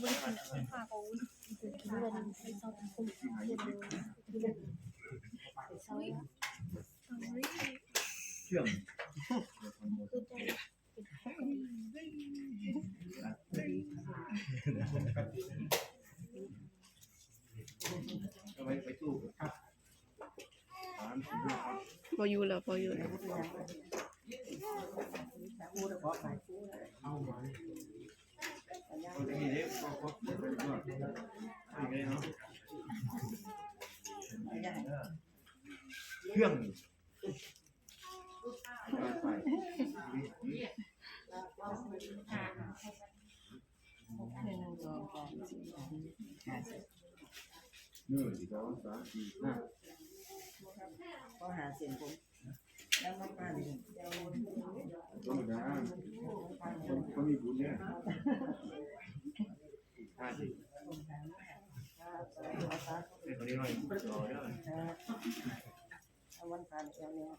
เขาเดือนไปสอบคุมเดือนเดือนไปสอบเชื่อมคือจะเอาไปไปตู้ครับสามสี่ห้าครับพออยู่แล้วพออยู่แล้ว เอาไว้เอาไปนี่ เด็กพอพอเดี๋ยวไปนวดเอาไงเนาะเครื่องไปหนึ่งสองสามสี่ห้าก็หาเสียงผมแล้วมาปั้นธรรมดาคนเขามีบุญเนี่ยห้าสิบเด็กคนนี้หน่อยรอเด้อ เอา วันผ่านเอวเนี่ย